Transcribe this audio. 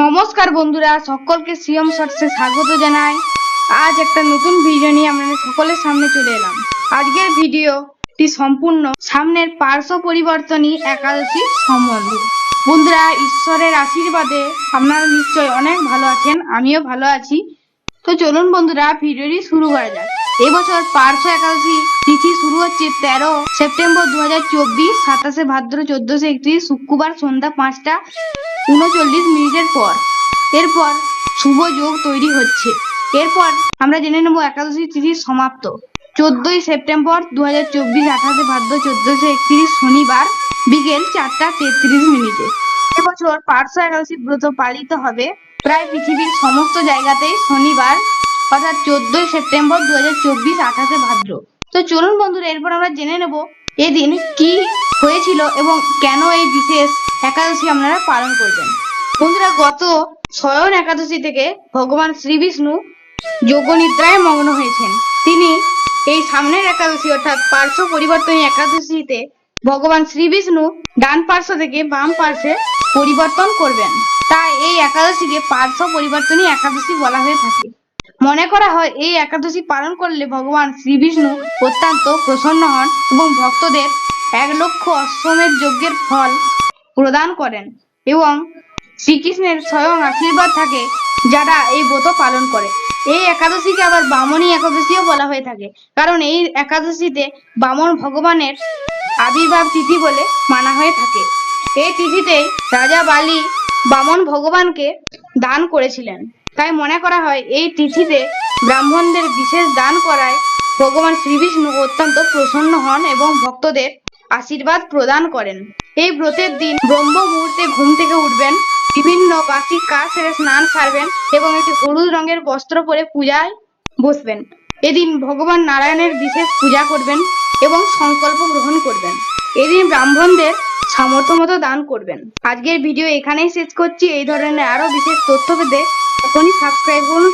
নমস্কার বন্ধুরা, সকলকে সিএম শর্টসে স্বাগত জানাই। আজ একটা নতুন ভিডিও নিয়ে আমরা সকলের সামনে চলে এলাম। আজকের ভিডিওটি সম্পূর্ণ সামনের পার্শ্ব পরিবর্তনই একাদশী সম্বন্ধে। বন্ধুরা, ঈশ্বরের আশীর্বাদে আপনারা নিশ্চয়ই অনেক ভালো আছেন, আমিও ভালো আছি। তো চলুন বন্ধুরা ভিডিওটি শুরু করা যাক। এবছর পার্শ্ব একাদশী তিথি শুরু হচ্ছে তেরো সেপ্টেম্বর দু হাজার চব্বিশ, সাতাশে ভাদ্র, চোদ্দশো একত্রিশ, শুক্রবার সন্ধ্যা পাঁচটা। উনচল্লিশ মিনিটের পর। এরপর শুভ যোগ তৈরি হচ্ছে। এরপর আমরা জেনে নেব একাদশী তিথি সমাপ্ত। চোদ্দই সেপ্টেম্বর দু হাজার চব্বিশ আঠাশে ভাদ্র চোদ্দশো একত্রিশ শনিবার বিকেল চারটা তেত্রিশ মিনিটে। এবছর পার্শ্ব একাদশী ব্রত পালিত হবে। প্রায় পৃথিবীর সমস্ত জায়গাতেই শনিবার অর্থাৎ চোদ্দই সেপ্টেম্বর দু হাজার চব্বিশ আঠাশে ভাদ্র। তো চলুন বন্ধুরা, এরপর আমরা জেনে নেব এদিন কি হয়েছিল এবং কেন এই বিশেষ একাদশী আপনারা পালন করবেন? বন্ধুরা, গত স্বয়ন একাদশী থেকে ভগবান শ্রী বিষ্ণু যোগনিদ্রায় মগ্ন হয়েছেন। তিনি এই সামনের একাদশী অর্থাৎ পার্শ্ব পরিবর্তনী একাদশীতে ভগবান শ্রী বিষ্ণু ডান পার্শ্ব থেকে বাম পার্শ্বে পরিবর্তন করবেন। তাই এই একাদশীকে পার্শ্ব পরিবর্তনী একাদশী বলা হয়ে থাকে। মনে করা হয় এই একাদশী পালন করলে ভগবান শ্রী বিষ্ণু অত্যন্ত প্রসন্ন হন এবং ভক্তদের এক লক্ষ অশ্বমেধ যজ্ঞের ফল প্রদান করেন এবং শ্রীকৃষ্ণের স্বয়ং আশীর্বাদ থাকে যারা এই ব্রত পালন করে। এই একাদশীকে আবার বামনী একাদশীও বলা হয়ে থাকে। কারণ এই একাদশীতে বামন ভগবানের আবির্ভাব তিথি বলে মানা হয়ে থাকে। এই তিথিতে রাজা বালি বামন ভগবানকে দান করেছিলেন। তাই মনে করা হয় এই তিথিতে ব্রাহ্মণদের বিশেষ দান করায় ভগবান শ্রীবিষ্ণু অত্যন্ত প্রসন্ন হন এবং ভক্তদের আশীর্বাদ প্রদান করেন। এই ব্রতের দিন ব্রহ্ম মুহূর্তে ঘুম থেকে উঠবেন, বিভিন্ন বাসি কাজ সেরে স্নান সারবেন এবং একটি হলুদ রঙের বস্ত্র পরে পূজায় বসবেন। এদিন ভগবান নারায়ণের বিশেষ পূজা করবেন এবং সংকল্প গ্রহণ করবেন। এদিন ব্রাহ্মণদের সামর্থ্য মতো দান করবেন। আজকের ভিডিও এখানেই শেষ করছি। এই ধরনের আরও বিশেষ তথ্য পেতে এখনই সাবস্ক্রাইব করুন